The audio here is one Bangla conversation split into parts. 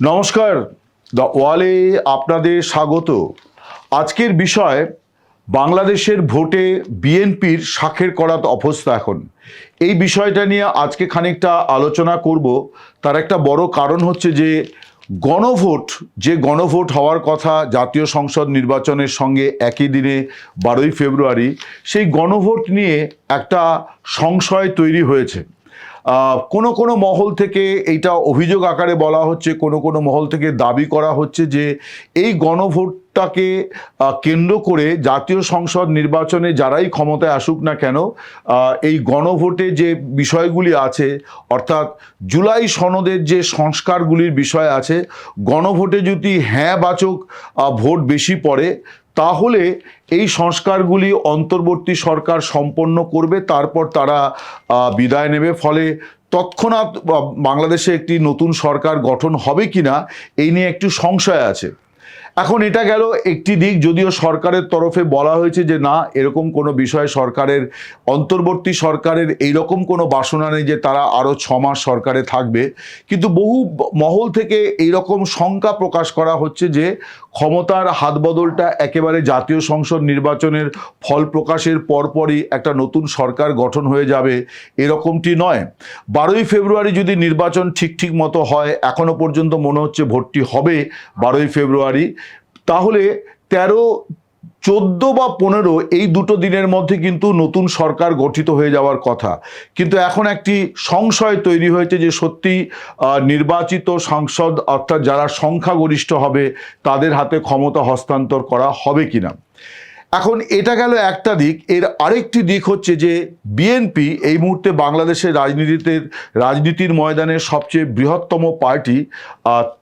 নমস্কার দ্য ওয়ালে আপনাদের স্বাগত। আজকের বিষয়, বাংলাদেশের ভোটে বিএনপির স্বাক্ষর করাত অবস্থা এখন। এই বিষয়টা নিয়ে আজকে খানিকটা আলোচনা করব। তার একটা বড় কারণ হচ্ছে যে, গণভোট যে গণভোট হওয়ার কথা জাতীয় সংসদ নির্বাচনের সঙ্গে একই দিনে বারোই ফেব্রুয়ারি, সেই গণভোট নিয়ে একটা সংশয় তৈরি হয়েছে। কোনো কোনো মহল থেকে এইটা অভিযোগ আকারে বলা হচ্ছে, কোনো কোনো মহল থেকে দাবি করা হচ্ছে যে এই গণভোটটাকে কেন্দ্র করে জাতীয় সংসদ নির্বাচনে যারাই ক্ষমতায় আসুক না কেন এই গণভোটে যে বিষয়গুলি আছে, অর্থাৎ জুলাই সনদের যে সংস্কারগুলির বিষয় আছে, গণভোটে যদি হ্যাঁ বাচক ভোট বেশি পড়ে তাহলে এই সংস্কারগুলি অন্তর্বর্তী সরকার সম্পন্ন করবে, তারপর তারা বিদায় নেবে। ফলে তৎক্ষণাৎ বাংলাদেশে একটি নতুন সরকার গঠন হবে কিনা, এই নিয়ে একটু সংশয় আছে। এখন এটা গেল একটি দিক, যদিও সরকারের তরফে বলা হয়েছে যে না, এরকম কোনো বিষয়ে সরকারের, অন্তর্বর্তী সরকারের এইরকম কোনো বাসনা নেই যে তারা আরও ছ মাস সরকারে থাকবে। কিন্তু বহু মহল থেকে এইরকম শঙ্কা প্রকাশ করা হচ্ছে যে ক্ষমতার হাতবদলটা একেবারে জাতীয় সংসদ নির্বাচনের ফল প্রকাশের পরপরই একটা নতুন সরকার গঠন হয়ে যাবে, এরকমটি নয়। বারোই ফেব্রুয়ারি যদি নির্বাচন ঠিক ঠিক মতো হয় এখনও পর্যন্ত মনে হচ্ছে ভোটটি হবে বারোই ফেব্রুয়ারি। তাহলে তেরো, চোদ্দ বা পনেরো এই দুটো দিনের মধ্যে কিন্তু নতুন সরকার গঠিত হয়ে যাওয়ার কথা। কিন্তু এখন একটি সংশয় তৈরি হয়েছে যে সত্যি নির্বাচিত সাংসদ অর্থাৎ যারা সংখ্যাগরিষ্ঠ হবে, তাদের হাতে ক্ষমতা হস্তান্তর করা হবে কিনা। এখন এটা গেল একটা দিক। এর আরেকটি দিক হচ্ছে যে বিএনপি এই মুহূর্তে বাংলাদেশের রাজনীতিতে, রাজনীতির ময়দানে সবচেয়ে বৃহত্তম পার্টি।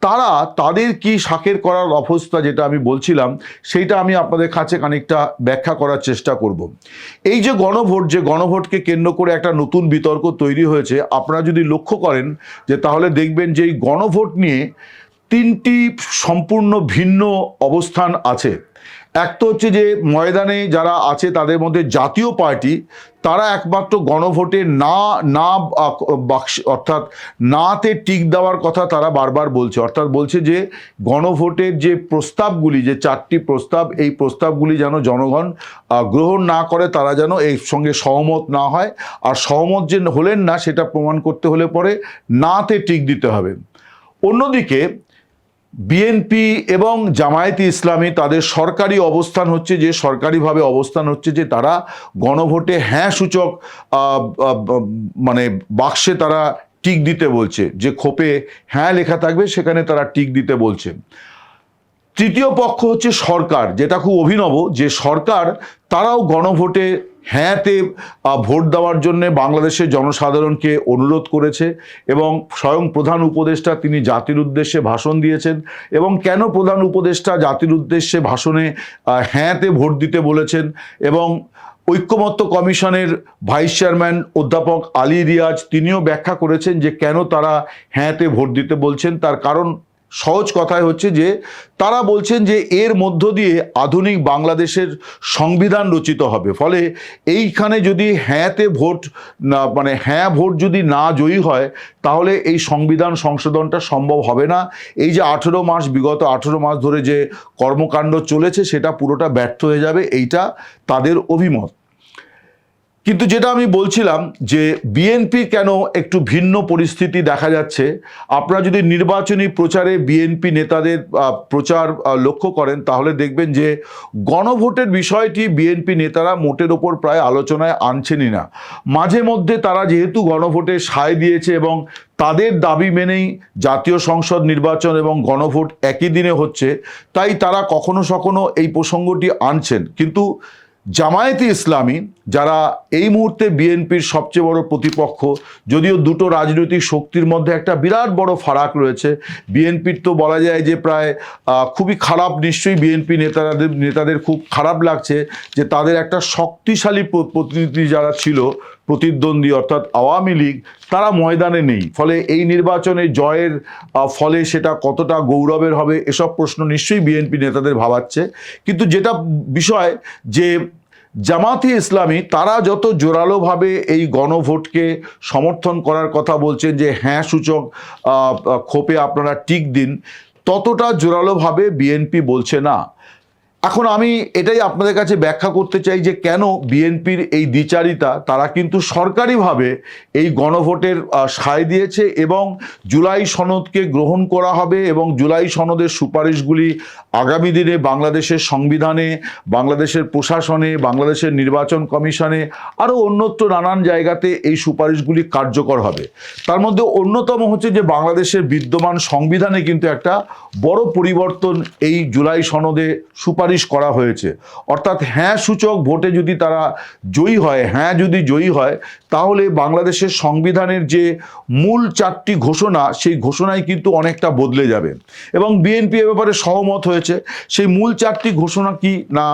তারা তাদের কি সাকের করার অবস্থা যেটা আমি বলছিলাম, সেইটা আমি আপনাদের কাছে খানিকটা ব্যাখ্যা করার চেষ্টা করব। এই যে গণভোট, যে গণভোটকে কেন্দ্র করে একটা নতুন বিতর্ক তৈরি হয়েছে, আপনারা যদি লক্ষ্য করেন যে তাহলে দেখবেন যে এই গণভোট নিয়ে তিনটি সম্পূর্ণ ভিন্ন অবস্থান আছে। এক তো হচ্ছে যে ময়দানে যারা আছে তাদের মধ্যে জাতীয় পার্টি, তারা একমাত্র গণভোটে না না বাক্স, অর্থাৎ নাতে টিক দেওয়ার কথা তারা বারবার বলছে। অর্থাৎ বলছে যে গণভোটের যে প্রস্তাবগুলি, যে চারটি প্রস্তাব, এই প্রস্তাবগুলি যেন জনগণ গ্রহণ না করে, তারা যেন এর সঙ্গে সহমত না হয়। আর সহমত যে হলেন না, সেটা প্রমাণ করতে হলে পরে নাতে টিক দিতে হবে। অন্যদিকে বিএনপি এবং জামায়াতে ইসলামী তাদের সরকারি অবস্থান হচ্ছে যে, সরকারিভাবে অবস্থান হচ্ছে যে, তারা গণভোটে হ্যাঁ সূচক মানে বাক্সে তারা টিক দিতে বলছে। যে খোপে হ্যাঁ লেখা থাকবে, সেখানে তারা টিক দিতে বলছে। তৃতীয় পক্ষ হচ্ছে সরকার, যেটা খুব অভিনব যে সরকার তারাও গণভোটে হ্যাঁতে ভোট দেওয়ার জন্য বাংলাদেশের জনসাধারণকে অনুরোধ করেছে এবং স্বয়ং প্রধান উপদেষ্টা তিনি জাতির উদ্দেশ্যে ভাষণ দিয়েছেন এবং কেন প্রধান উপদেষ্টা জাতির উদ্দেশ্যে ভাষণে হ্যাঁতে ভোট দিতে বলেছেন এবং ঐক্যমত্য কমিশনের ভাইস চেয়ারম্যান অধ্যাপক আলী রিয়াজ তিনিও ব্যাখ্যা করেছেন যে কেন তারা হ্যাঁতে ভোট দিতে বলছেন, তার কারণ সহজ কথায় হচ্ছে যে, তারা বলছেন যে এর মধ্য দিয়ে আধুনিক বাংলাদেশের সংবিধান রচিত হবে। ফলে এইখানে যদি হ্যাঁতে ভোট না মানে হ্যাঁ ভোট যদি না জয়ী হয়, তাহলে এই সংবিধান সংশোধনটা সম্ভব হবে না। এই যে আঠেরো মাস, বিগত আঠেরো মাস ধরে যে কর্মকাণ্ড চলেছে, সেটা পুরোটা ব্যর্থ হয়ে যাবে, এইটা তাদের অভিমত। কিন্তু যেটা আমি বলছিলাম যে বিএনপি কেন একটু ভিন্ন পরিস্থিতি দেখা যাচ্ছে, আপনারা যদি নির্বাচনী প্রচারে বিএনপি নেতাদের প্রচার লক্ষ্য করেন, তাহলে দেখবেন যে গণভোটের বিষয়টি বিএনপি নেতারা মোটের ওপর প্রায় আলোচনায় আনছেনই না। মাঝে মধ্যে তারা যেহেতু গণভোটে সায় দিয়েছে এবং তাদের দাবি মেনেই জাতীয় সংসদ নির্বাচন এবং গণভোট একই দিনে হচ্ছে, তাই তারা কখনো সখনো এই প্রসঙ্গটি আনছেন। কিন্তু জামায়াতে ইসলামী, যারা এই মুহূর্তে বিএনপির সবচেয়ে বড় প্রতিপক্ষ, যদিও দুটো রাজনৈতিক শক্তির মধ্যে একটা বিরাট বড় ফারাক রয়েছে, বিএনপির তো বলা যায় যে প্রায় খুবই খারাপ, নিশ্চয়ই বিএনপি নেতাদের নেতাদের খুব খারাপ লাগছে যে তাদের একটা শক্তিশালী প্রতিনিধি যারা ছিল, প্রতিদ্বন্দ্বী অর্থাৎ আওয়ামী লীগ, তারা ময়দানে নেই। ফলে এই নির্বাচনে জয়ের ফলে সেটা কতটা গৌরবের হবে, এসব প্রশ্ন নিশ্চয়ই বিএনপি নেতাদের ভাবাচ্ছে। কিন্তু যেটা বিষয় যে জামাতি ইসলামী, তারা যত জোরালোভাবে এই গণভোটকে সমর্থন করার কথা বলছেন যে হ্যাঁ সূচক ক্ষোপে আপনারা টিক দিন, ততটা জোরালোভাবে বিএনপি বলছে না। এখন আমি এটাই আপনাদের কাছে ব্যাখ্যা করতে চাই যে কেন বিএনপির এই দ্বিচারিতা, তারা কিন্তু সরকারিভাবে এই গণভোটের সায় দিয়েছে এবং জুলাই সনদকে গ্রহণ করা হবে এবং জুলাই সনদের সুপারিশগুলি আগামী দিনে বাংলাদেশের সংবিধানে, বাংলাদেশের প্রশাসনে, বাংলাদেশের নির্বাচন কমিশনে আরও অন্যত্র নানান জায়গাতে এই সুপারিশগুলি কার্যকর হবে। তার মধ্যে অন্যতম হচ্ছে যে বাংলাদেশের বিদ্যমান সংবিধানে কিন্তু একটা বড় পরিবর্তন এই জুলাই সনদে সুপারিশ করা হয়েছে। অর্থাৎ হ্যাঁ সূচক ভোটে যদি তারা জয়ী হয় হ্যাঁ যদি জয়ী হয়, তাহলে বাংলাদেশের সংবিধানের যে মূল চারটি ঘোষণা, সেই ঘোষণায় কিন্তু অনেকটা বদলে যাবে। এবং বিএনপি এ ব্যাপারে সহমত হয়েছে, সেই মূল চারটি ঘোষণা কি না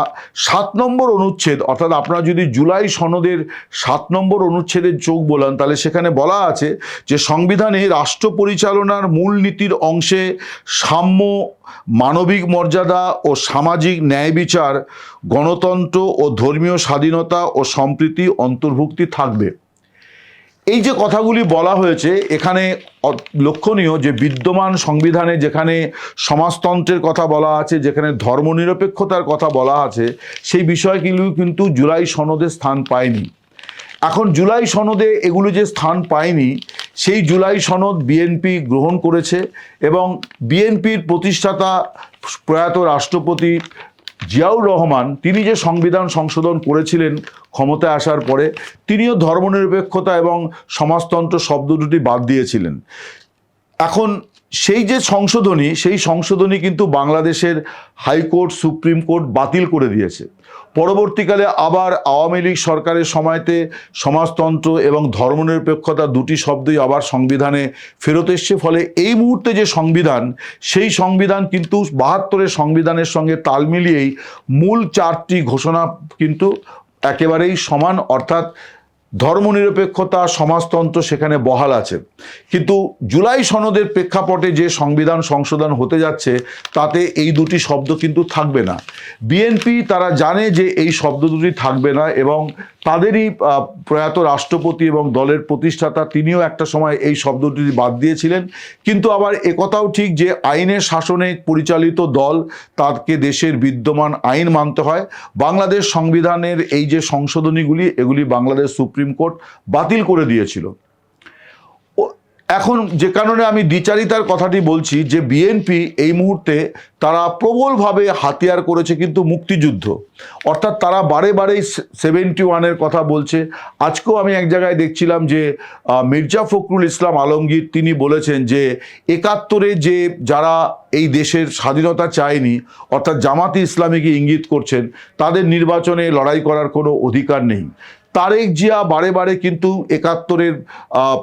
সাত নম্বর অনুচ্ছেদ, অর্থাৎ আপনারা যদি জুলাই সনদের সাত নম্বর অনুচ্ছেদের চোখ বলান, তাহলে সেখানে বলা আছে যে সংবিধানে রাষ্ট্র পরিচালনার মূল নীতির অংশে সাম্য মানবিক মর্যাদা ও সামাজিক ন্যায় বিচার, গণতন্ত্র ও ধর্মীয় স্বাধীনতা ও সম্প্রীতি অন্তর্ভুক্তি থাকবে। এই যে কথাগুলি বলা হয়েছে, এখানে লক্ষণীয় যে বিদ্যমান সংবিধানে যেখানে সমাজতন্ত্রের কথা বলা আছে, যেখানে ধর্মনিরপেক্ষতার কথা বলা আছে, সেই বিষয়গুলি কিন্তু জুলাই সনদে স্থান পায়নি। এখন জুলাই সনদে এগুলো যে স্থান পায়নি সেই জুলাই সনদ বিএনপি গ্রহণ করেছে এবং বিএনপির প্রতিষ্ঠাতা প্রয়াত রাষ্ট্রপতি জিয়াউর রহমান, তিনি যে সংবিধান সংশোধন করেছিলেন ক্ষমতায় আসার পরে, তিনিও ধর্মনিরপেক্ষতা এবং সমাজতন্ত্র শব্দ দুটি বাদ দিয়েছিলেন। এখন সেই যে সংশোধনী, সেই সংশোধনী কিন্তু বাংলাদেশের হাইকোর্ট, সুপ্রিম কোর্ট বাতিল করে দিয়েছে। পরবর্তীকালে আবার আওয়ামী লীগ সরকারের সময়তে সমাজতন্ত্র এবং ধর্মনিরপেক্ষতা দুটি শব্দই আবার সংবিধানে ফেরত এসছে। ফলে এই মুহূর্তে যে সংবিধান, সেই সংবিধান কিন্তু বাহাত্তরের সংবিধানের সঙ্গে তাল মিলিয়েই মূল চারটি ঘোষণা কিন্তু একেবারেই সমান, অর্থাৎ ধর্মনিরপেক্ষতা সমাজতন্ত্র সেখানে বহাল আছে। কিন্তু জুলাই সনদের প্রেক্ষাপটে যে সংবিধান সংশোধন হতে যাচ্ছে, তাতে এই দুটি শব্দ কিন্তু থাকবে না। বিএনপি তারা জানে যে এই শব্দ দুটি থাকবে না এবং তাদেরই প্রয়াত রাষ্ট্রপতি এবং দলের প্রতিষ্ঠাতা তিনিও একটা সময় এই শব্দটি বাদ দিয়েছিলেন। কিন্তু আবার একথাও ঠিক যে, আইনের শাসনে পরিচালিত দল তাকে দেশের বিদ্যমান আইন মানতে হয়। বাংলাদেশ সংবিধানের এই যে সংশোধনীগুলি, এগুলি বাংলাদেশ সুপ্রিম কোর্ট বাতিল করে দিয়েছিল। এখন যে কারণে আমি দ্বিচারিতার কথাটি বলছি যে বিএনপি এই মুহূর্তে তারা প্রবলভাবে হাতিয়ার করেছে কিন্তু মুক্তিযুদ্ধ। অর্থাৎ তারা বারে বারেই সেভেন্টি ওয়ানের কথা বলছে। আজকেও আমি এক জায়গায় দেখছিলাম যে মির্জা ফখরুল ইসলাম আলমগীর তিনি বলেছেন যে, একাত্তরে যে যারা এই দেশের স্বাধীনতা চায়নি, অর্থাৎ জামাতি ইসলামীকে ইঙ্গিত করছেন, তাদের নির্বাচনে লড়াই করার কোনো অধিকার নেই। তারেক জিয়া বারে বারে কিন্তু একাত্তরের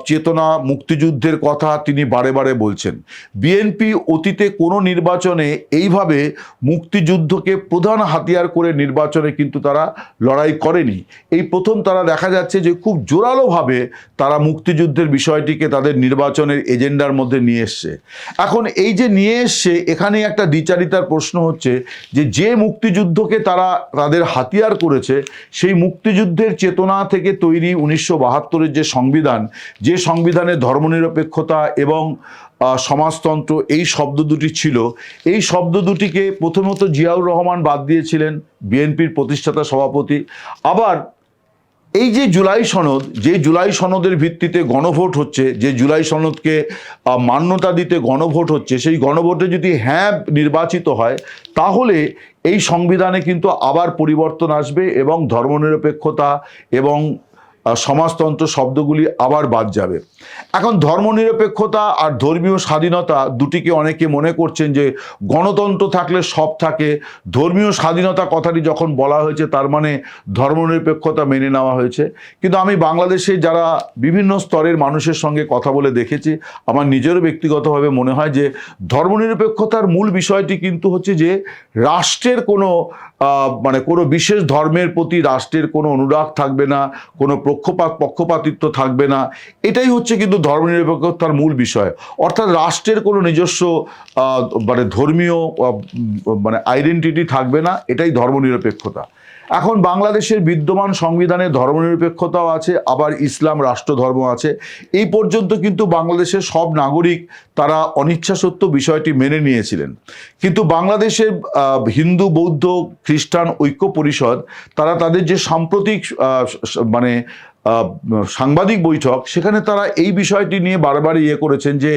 চেতনা মুক্তিযুদ্ধের কথা তিনি বারে বারে বলছেন। বিএনপি অতীতে কোনো নির্বাচনে এইভাবে মুক্তিযুদ্ধকে প্রধান হাতিয়ার করে নির্বাচনে কিন্তু তারা লড়াই করেনি। এই প্রথম তারা দেখা যাচ্ছে যে খুব জোরালোভাবে তারা মুক্তিযুদ্ধের বিষয়টিকে তাদের নির্বাচনের এজেন্ডার মধ্যে নিয়ে এসছে। এখন এই যে নিয়ে এসছে, এখানে একটা দ্বিচারিতার প্রশ্ন হচ্ছে যে যে মুক্তিযুদ্ধকে তারা তাদের হাতিয়ার করেছে, সেই মুক্তিযুদ্ধের চেতনা থেকে তৈরি উনিশশো বাহাত্তরের যে সংবিধান, যে সংবিধানে ধর্মনিরপেক্ষতা এবং সমাজতন্ত্র, এই শব্দ দুটি ছিল। এই শব্দ দুটিকে প্রথমত জিয়াউর রহমান বাদ দিয়েছিলেন, বিএনপির প্রতিষ্ঠাতা সভাপতি। আবার এই যে জুলাই সনদ, যে জুলাই সনদের ভিত্তিতে গণভোট হচ্ছে, যে জুলাই সনদকে মান্যতা দিতে গণভোট হচ্ছে, সেই গণভোটে যদি হ্যাঁ নির্বাচিত হয়, তাহলে এই সংবিধানে কিন্তু আবার পরিবর্তন আসবে এবং ধর্মনিরপেক্ষতা এবং সমাজতন্ত্র শব্দগুলি আবার বাদ যাবে। এখন ধর্মনিরপেক্ষতা আর ধর্মীয় স্বাধীনতা দুটিকে অনেকে মনে করছেন যে গণতন্ত্র থাকলে সব থাকে। ধর্মীয় স্বাধীনতা কথাটি যখন বলা হয়েছে, তার মানে ধর্মনিরপেক্ষতা মেনে নেওয়া হয়েছে। কিন্তু আমি বাংলাদেশে যারা বিভিন্ন স্তরের মানুষের সঙ্গে কথা বলে দেখেছি, আমার নিজেরও ব্যক্তিগতভাবে মনে হয় যে ধর্মনিরপেক্ষতার মূল বিষয়টি কিন্তু হচ্ছে যে রাষ্ট্রের কোনো মানে কোনো বিশেষ ধর্মের প্রতি রাষ্ট্রের কোনো অনুরাগ থাকবে না, কোনো পক্ষপাত পক্ষপাতিত্ব থাকবে না। এটাই হচ্ছে কিন্তু ধর্মনিরপেক্ষতার মূল বিষয়। অর্থাৎ রাষ্ট্রের কোনো নিজস্ব মানে ধর্মীয় মানে আইডেন্টিটি থাকবে না, এটাই ধর্মনিরপেক্ষতা। এখন বাংলাদেশের বিদ্যমান সংবিধানে ধর্মনিরপেক্ষতাও আছে, আবার ইসলাম রাষ্ট্রধর্ম আছে। এই পর্যন্ত কিন্তু বাংলাদেশের সব নাগরিক তারা অনিচ্ছা সত্য বিষয়টি মেনে নিয়েছিলেন। কিন্তু বাংলাদেশের হিন্দু, বৌদ্ধ, খ্রিস্টান ঐক্য পরিষদ, তারা তাদের যে সাম্প্রতিক মানে সাংবাদিক বৈঠক, সেখানে তারা এই বিষয়টি নিয়ে বারবার ইয়ে করেছেন যে,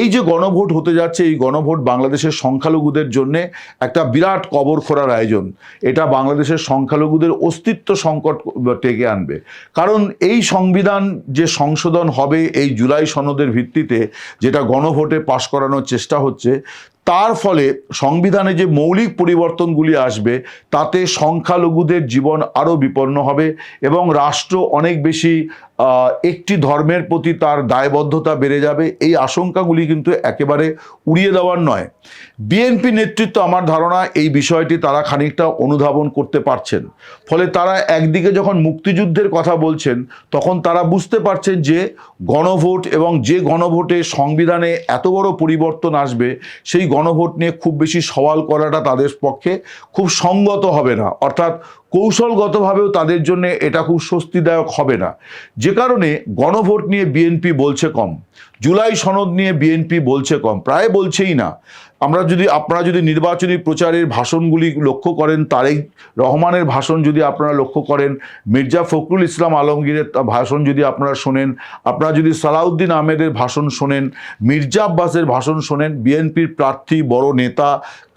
এই যে গণভোট হতে যাচ্ছে, এই গণভোট বাংলাদেশের সংখ্যালঘুদের জন্যে একটা বিরাট কবর খোঁড়ার আয়োজন। এটা বাংলাদেশের সংখ্যালঘুদের অস্তিত্ব সংকট টেকে আনবে। কারণ এই সংবিধান যে সংশোধন হবে এই জুলাই সনদের ভিত্তিতে, যেটা গণভোটে পাশ করানোর চেষ্টা হচ্ছে তার ফলে সংবিধানে যে মৌলিক পরিবর্তনগুলি আসবে, তাতে সংখ্যালঘুদের জীবন আরও বিপন্ন হবে এবং রাষ্ট্র অনেক বেশি একটি ধর্মের প্রতি তার দায়বদ্ধতা বেড়ে যাবে। এই আশঙ্কাগুলি কিন্তু একেবারে উড়িয়ে দেওয়ার নয়। বিএনপি নেতৃত্ব আমার ধারণা এই বিষয়টি তারা খানিকটা অনুধাবন করতে পারছেন। ফলে তারা একদিকে যখন মুক্তিযুদ্ধের কথা বলছেন, তখন তারা বুঝতে পারছেন যে গণভোট এবং যে গণভোটে সংবিধানে এত বড় পরিবর্তন আসবে, সেই গণভোট নিয়ে খুব বেশি সওয়াল করাটা তাদের পক্ষে খুব সঙ্গত হবে না। অর্থাৎ কৌশলগতভাবেও তাদের জন্য এটা খুব স্বস্তিদায়ক হবে না। যে কারণে গণভোট নিয়ে বিএনপি বলছে কম, জুলাই সনদ নিয়ে বিএনপি বলছে কম, প্রায় বলছেই না। আমরা যদি, আপনারা যদি নির্বাচনী প্রচারের ভাষণগুলি লক্ষ্য করেন, তারেক রহমানের ভাষণ যদি আপনারা লক্ষ্য করেন, মির্জা ফখরুল ইসলাম আলমগীরের ভাষণ যদি আপনারা শোনেন, আপনারা যদি সালাউদ্দিন আহমেদের ভাষণ শোনেন, মির্জা আব্বাসের ভাষণ শোনেন, বিএনপির প্রার্থী বড় নেতা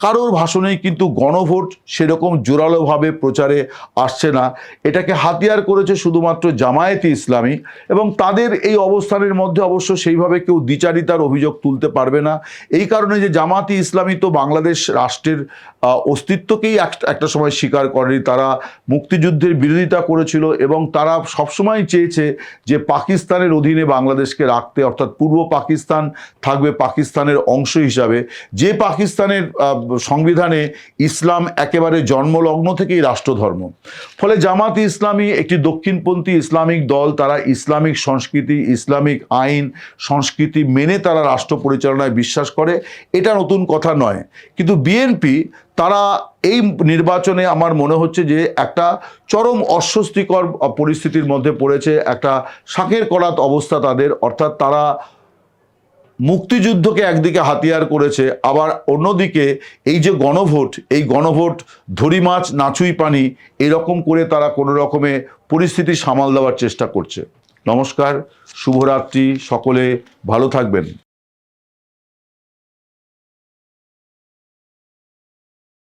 কারোর ভাষণেই কিন্তু গণভোট সেরকম জোরালোভাবে প্রচারে আসছে না। এটাকে হাতিয়ার করেছে শুধুমাত্র জামায়াতি ইসলামী এবং তাদের এই অবস্থানের মধ্যে অবশ্য সেইভাবে কেউ দ্বিচারিতার অভিযোগ তুলতে পারবে না। এই কারণে যে জামাতি ইসলামী তো বাংলাদেশ রাষ্ট্রের অস্তিত্বকেই এক- একটা সময় স্বীকার করেনি। তারা মুক্তিযুদ্ধের বিরোধিতা করেছিল এবং তারা সবসময় চেয়েছে যে পাকিস্তানের অধীনে বাংলাদেশকে রাখতে, অর্থাৎ পূর্ব পাকিস্তান থাকবে পাকিস্তানের অংশ হিসাবে। যে পাকিস্তানের সংবিধানে ইসলাম একেবারে জন্মলগ্ন থেকেই রাষ্ট্রধর্ম। ফলে জামাত ইসলামী একটি দক্ষিণপন্থী ইসলামিক দল, তারা ইসলামিক সংস্কৃতি, ইসলামিক আইন, সংস্কৃতি মেনে তারা রাষ্ট্র পরিচালনায় বিশ্বাস করে। এটা নতুন কথা নয়। কিন্তু বিএনপি, তারা এই নির্বাচনে আমার মনে হচ্ছে যে একটা চরম অস্বস্তিকর পরিস্থিতির মধ্যে পড়েছে, একটা শাকের করাত অবস্থা তাদের। অর্থাৎ তারা মুক্তিযুদ্ধকে একদিকে হাতিয়ার করেছে, আবার অন্যদিকে এই যে গণভোট, এই গণভোট ধরি মাছ নাচুই পানি, এরকম করে তারা কোনো রকমে পরিস্থিতি সামাল দেওয়ার চেষ্টা করছে। নমস্কার, শুভরাত্রি, সকলে ভালো থাকবেন।